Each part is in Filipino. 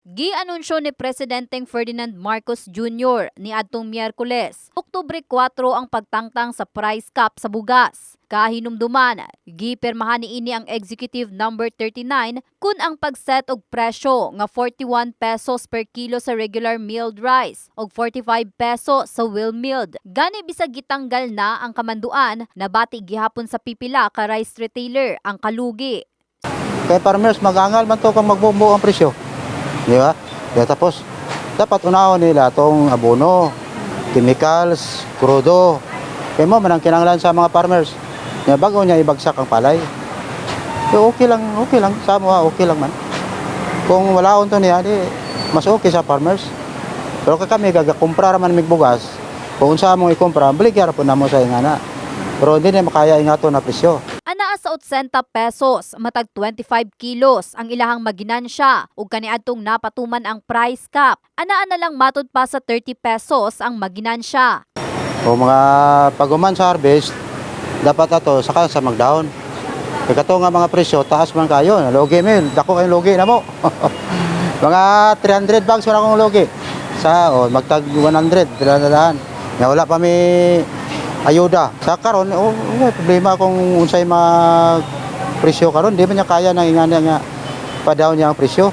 Gi-anunsyo ni Presidenteng Ferdinand Marcos Jr. ni adtong Miyerkules, Oktubre 4 ang pagtangtang sa price cap sa bugas. Kahinumduman, gipirmahan niini ang Executive Number 39 kun ang pagset og presyo nga 41 pesos per kilo sa regular milled rice og 45 peso sa wheel milled. Gani bisag gitanggal na ang kamanduan, nabati gihapon sa pipila ka rice retailer ang kalugi. Kaya farmers, magangal man to kung magbubuo ang presyo. Di ba? Kaya tapos, dapat unahon nila itong abono, chemicals, krudo. Kaya mo, manang kinanglan sa mga farmers. Kaya bago niya ibagsak ang palay. Kaya okay lang, okay lang. Sa mo, okay lang man. Kung wala to niya, di, mas okay sa farmers. Pero kaya kami, gagakumpra raman mig bugas. Kung sa mong ikumpra, baligyan po na mo sa ingana. Pero hindi na makaya ingato na presyo. Sa 80 pesos, matag 25 kilos ang ilahang maginansya ug kaniadtong napatuman ang price cap. Anaa na lang matud pa sa 30 pesos ang maginansya. O mga paguman sa harvest, dapat ato saka sa magdown. Kaya kato nga mga presyo, taas man kayo. Logi men, dako kayong logi na mo. mga 300 bags wala akong logi. Sa, o, magtag 100, dalaan. Nga wala pa may ayuda. Sa karon, o, may problema kung unsay mag presyo karon, di ba niya kaya nang ingana nga pa-down niya ang presyo.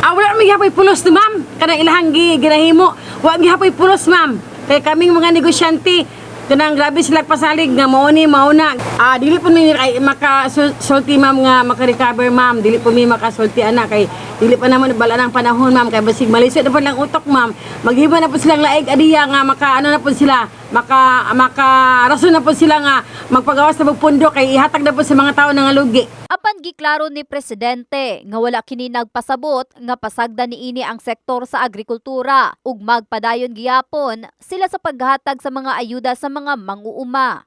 Ah, wala mi hapoy pulos ni ma'am. Kanang ilahang gi ginahimo. Wa mi hapoy pulos ma'am. Kay kaming mga negosyante kanang grabe sila pasalig nga mao ni mao na. Ah, dili po mi ay makasulti ma'am nga maka-recover ma'am. Dili po mi makasulti ana kay dili pa naman bala ng panahon ma'am kay basig malisod na po lang utok ma'am. Maghiba na po silang laig adiya nga maka ano na po sila maka maka rason na po sila nga magpagawas na po pundo kay ihatag na po sa mga tao nga lugi. Apan giklaro ni presidente nga wala kini nagpasabot nga pasagda niini ang sektor sa agrikultura ug magpadayon giyapon sila sa paghatag sa mga ayuda sa mga manguuma.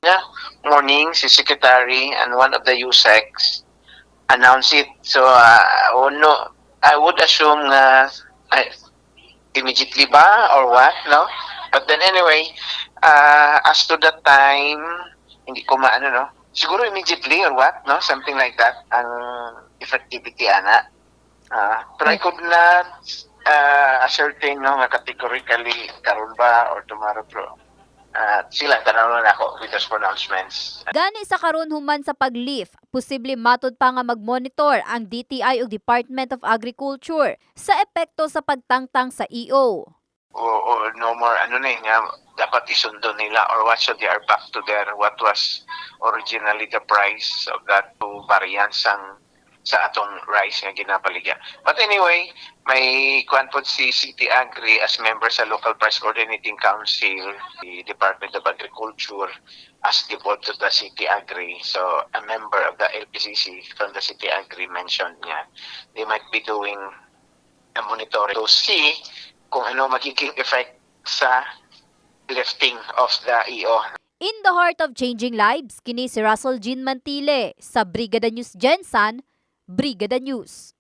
morning, si Secretary and one of the USECs announced it. So, uh, oh, no, I would assume na uh, immediately ba or what, no? But then anyway, uh, as to that time, hindi ko maano, no? Siguro immediately or what, no? Something like that, ang effectivity, ana. Uh, pero I could not uh, ascertain, no, nga categorically, karon ba or tomorrow, pero uh, sila, tanaw na ako with those pronouncements. Gani sa karon human sa paglift, posible matud pa nga magmonitor ang DTI ug Department of Agriculture sa epekto sa pagtangtang sa EO. O, o no more ano na yun, dapat isundo nila or what so they are back to their what was originally the price of that two variants ang sa atong rice nga ginapaligya. But anyway, may kuan po si City Agri as member sa Local Price Coordinating Council, the Department of Agriculture as board of the City Agri. So a member of the LPCC from the City Agri mentioned niya they might be doing a monitoring to see kung ano magiging effect sa lifting of the EO. In the heart of changing lives, kini si Russell Jean Mantile sa Brigada News Gensan, Brigada News.